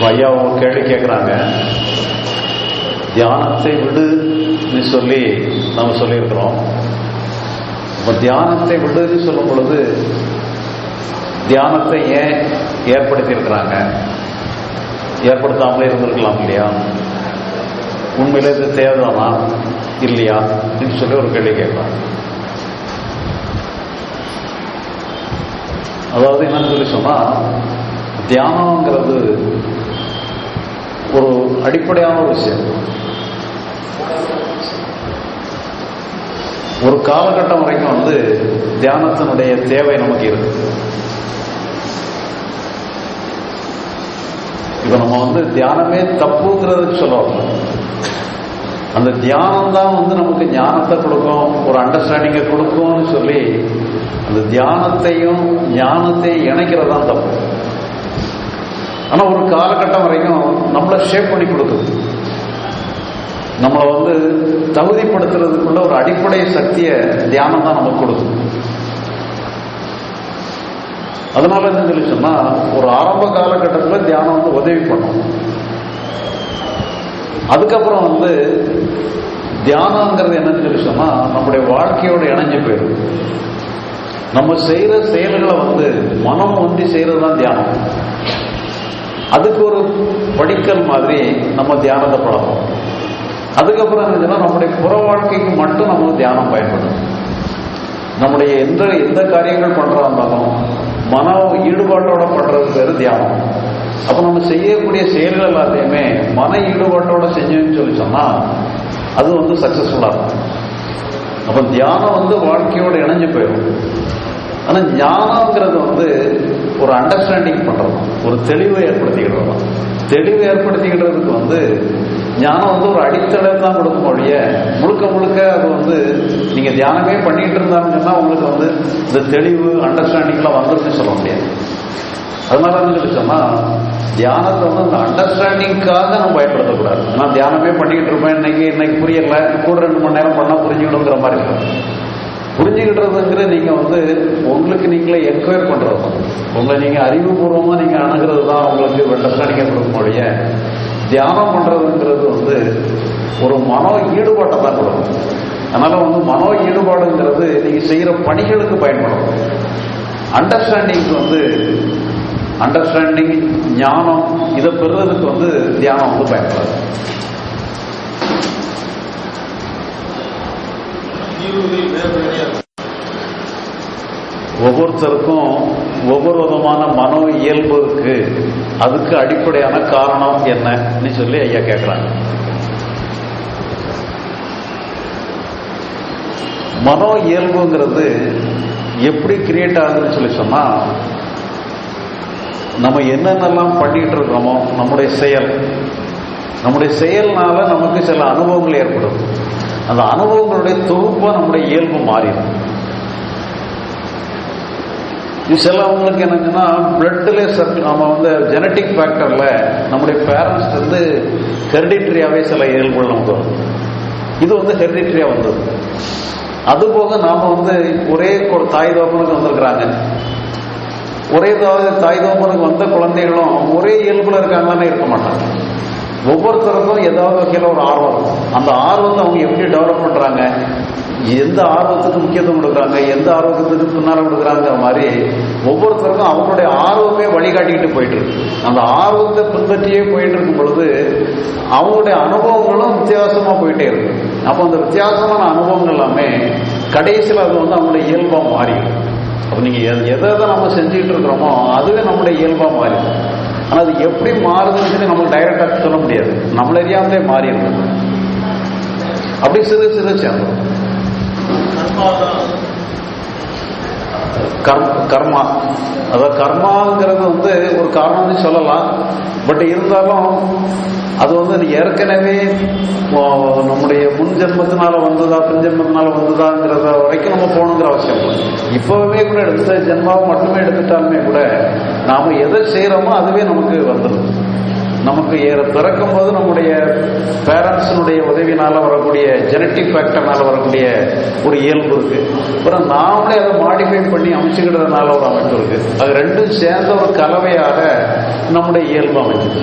இப்ப ஐயா கேள்வி கேட்குறாங்க தியானத்தை விடுன்னு சொல்லி நம்ம சொல்லியிருக்கிறோம். இப்போ தியானத்தை விடுன்னு சொல்லும் பொழுது தியானத்தை ஏன் ஏற்படுத்தியிருக்கிறாங்க? ஏற்படுத்தாமலே இருந்திருக்கலாம் இல்லையா? உண்மையிலே இது தேவைதானா? இல்லையா? அப்படின்னு சொல்லி ஒரு கேள்வி கேட்கலாம் அதாவது என்னன்னு சொல்லி சொன்னால் தியானங்கிறது ஒரு அடிப்படையான ஒரு விஷயம். ஒரு காலகட்டம் வரைக்கும் வந்து தியானத்தினுடைய தேவை நமக்கு இருக்கு. இப்ப நம்ம வந்து தியானமே தப்புங்கிறதுக்கு சொல்லுவாங்க. அந்த தியானம் தான் வந்து நமக்கு ஞானத்தை கொடுக்கும் ஒரு அண்டர்ஸ்டாண்டிங்கை கொடுக்கும்னு சொல்லி அந்த தியானத்தையும் ஞானத்தையும் இணைக்கிறதான் தப்பு. ஆனா ஒரு காலகட்டம் வரைக்கும் நம்மளை ஷேப் பண்ணி கொடுக்குது. நம்மளை வந்து தகுதிப்படுத்துறதுக்குள்ள ஒரு அடிப்படை சக்தியை தியானம் தான் நமக்கு கொடுக்கும் அதனால என்ன சொல்லி சொன்னா ஒரு ஆரம்ப காலகட்டத்தில் தியானம் வந்து உதவி பண்ணும். அதுக்கப்புறம் வந்து தியானங்கிறது என்னன்னு சொல்லி சொன்னா நம்முடைய வாழ்க்கையோடு இணைஞ்சு போயிடும். நம்ம செய்யற செயல்களை வந்து மனம் ஒன்றி செய்யறது தான் தியானம். அதுக்கு ஒரு படிக்கல் மாதிரி நம்ம தியானத்தை பழகும் அதுக்கப்புறம் என்னச்சுன்னா நம்முடைய புற வாழ்க்கைக்கு மட்டும் நம்ம தியானம் பயன்படும் நம்முடைய எந்த எந்த காரியங்கள் பண்றதா இருந்தாலும் மன ஈடுபாட்டோட பண்றது பேர் தியானம். அப்ப நம்ம செய்யக்கூடிய செயல்கள் எல்லாத்தையுமே மன ஈடுபாட்டோட செஞ்சோம்னு சொல்லி சொன்னா அது வந்து சக்சஸ்ஃபுல்லா இருக்கும். அப்ப தியானம் வந்து வாழ்க்கையோட இணைஞ்சு போயிடும். ஆனா ஞானம்ங்கிறது வந்து ஒரு அண்டர்ஸ்டாண்டிங் பண்றது ஒரு தெளிவை ஏற்படுத்திக்கிட்டு தான் தெளிவு ஏற்படுத்திக்கிறதுக்கு வந்து ஞானம் வந்து ஒரு அடித்தளை தான் கொடுக்கும் ஒழிய முழுக்க முழுக்க அது வந்து நீங்க தியானமே பண்ணிட்டு இருந்தாங்கன்னா உங்களுக்கு வந்து இந்த தெளிவு அண்டர்ஸ்டாண்டிங்லாம் வந்துருன்னு சொல்ல முடியாது. அதனால என்ன சொல்லி தியானத்தை வந்து அந்த அண்டர்ஸ்டாண்டிங்காக நம்ம பயன்படுத்தக்கூடாது. நான் தியானமே பண்ணிக்கிட்டு இருப்பேன் இன்னைக்கு இன்னைக்கு புரியல கூட ரெண்டு மணி நேரம் பண்ணா புரிஞ்சுக்கணுங்கிற மாதிரி இருக்கும் புரிஞ்சுக்கிட்டதுங்கிற நீங்க வந்து உங்களுக்கு நீங்களே என்கொயர் பண்றது. தான். உங்களை நீங்க அறிவுபூர்வமா நீங்க அணுகிறது தான் உங்களுக்கு அண்டர்ஸ்டாண்டிங்கை கொடுக்க முடிய தியானம் பண்றதுங்கிறது வந்து ஒரு மனோ ஈடுபாட்டை தான் கொடுக்கும். அதனால வந்து மனோ ஈடுபாடுங்கிறது நீங்க செய்யற பணிகளுக்கு பயன்படும். அண்டர்ஸ்டாண்டிங் வந்து அண்டர்ஸ்டாண்டிங் ஞானம் இதை பெறுறதுக்கு வந்து தியானம் வந்து பயன்படாது. தீர்வுகள் ஒவ்வொருத்தருக்கும் ஒவ்வொரு விதமான மனோ இயல்பு இருக்கு. அதுக்கு அடிப்படையான காரணம் என்னன்னு சொல்லி ஐயா கேட்குறாங்க மனோ இயல்புங்கிறது எப்படி கிரியேட் ஆகுதுன்னு சொல்லி சொன்னா நம்ம என்னென்னலாம் பண்ணிட்டு இருக்கிறோமோ நம்முடைய செயல். நம்முடைய செயல்னால நமக்கு சில அனுபவங்கள் ஏற்படும். அந்த அனுபவங்களுடைய தொகுப்பாக நம்முடைய இயல்பு மாறிடும். சிலவங்களுக்கு என்னங்கன்னா பிளட்ல சர்க்கிள் நம்ம வந்து ஜெனட்டிக் ஃபேக்டரில் நம்முடைய பேரண்ட்ஸ் வந்து ஹெரிடிட்ரியாவே சில இயல்புகள் நமக்கு வரும். இது வந்து ஹெரிடிட்ரியாக வந்தது. அதுபோக நாம் வந்து ஒரே தாய் தோப்பனுக்கு வந்திருக்கிறாங்க. ஒரே தாய் தாய் தோப்பனுக்கு வந்த குழந்தைகளும் ஒரே இயல்புல இருக்காங்கன்னு இருக்க மாட்டாங்க. ஒவ்வொருத்தருக்கும் ஏதாவது வகையில் ஒரு ஆர்வம். அந்த ஆர்வத்தை அவங்க எப்படி டெவலப் பண்ணுறாங்க எந்த ஆர்வத்துக்கு முக்கியத்துவம் கொடுக்குறாங்க? எந்த ஆர்வத்துக்கு பின்னால் கொடுக்குறாங்கிற மாதிரி ஒவ்வொருத்தருக்கும் அவங்களுடைய ஆர்வமே வழிகாட்டிக்கிட்டு போயிட்டு இருக்கு அந்த ஆர்வத்தை பின்பற்றியே போயிட்டு இருக்கும் பொழுது அவங்களுடைய அனுபவங்களும் வித்தியாசமாக போயிட்டே இருக்கு அப்போ அந்த வித்தியாசமான அனுபவங்கள் எல்லாமே கடைசியில் அது வந்து அவங்களுடைய இயல்பாக மாறிடும். அப்போ நீங்கள் எதை எதை நம்ம செஞ்சுக்கிட்டு இருக்கிறோமோ அதுவே நம்முடைய இயல்பாக மாறிடும். ஆனால் அது எப்படி மாறுதுன்னு சொல்லி நம்மளுக்கு டைரக்டா சொல்ல முடியாது. நம்மள அறியாமலே மாறிடும் அப்படி சிறு சிறு சேர்ந்தோம். கர்ம கர்மா. அதாவது கர்மாங்கிறது வந்து ஒரு காரணம்னு சொல்லலாம். பட் இருந்தாலும் அது வந்து ஏற்கனவே நம்முடைய முன் ஜென்மத்தினால வந்ததா பின் ஜென்மத்தினால வந்ததாங்கிறத வரைக்கும் நம்ம போகணுங்கிற அவசியம் இல்லை. இப்பவே கூட எடுத்த ஜென்மாவை மட்டுமே எடுத்துட்டாலுமே கூட நாம எதை செய்யறோமோ அதுவே நமக்கு வந்துடும் நமக்கு ஏற பிறக்கும் போது நம்முடைய பேரண்ட்ஸினுடைய உதவினால வரக்கூடிய ஜெனட்டிக் ஃபேக்டர்னால வரக்கூடிய ஒரு இயல்பு இருக்கு. அப்புறம் நாமளே அதை மாடிஃபை பண்ணி அமைச்சுக்கிறதுனால ஒரு அமைப்பு இருக்கு. அது ரெண்டும் சேர்ந்த ஒரு கலவையாக நம்முடைய இயல்பு அமைஞ்சது.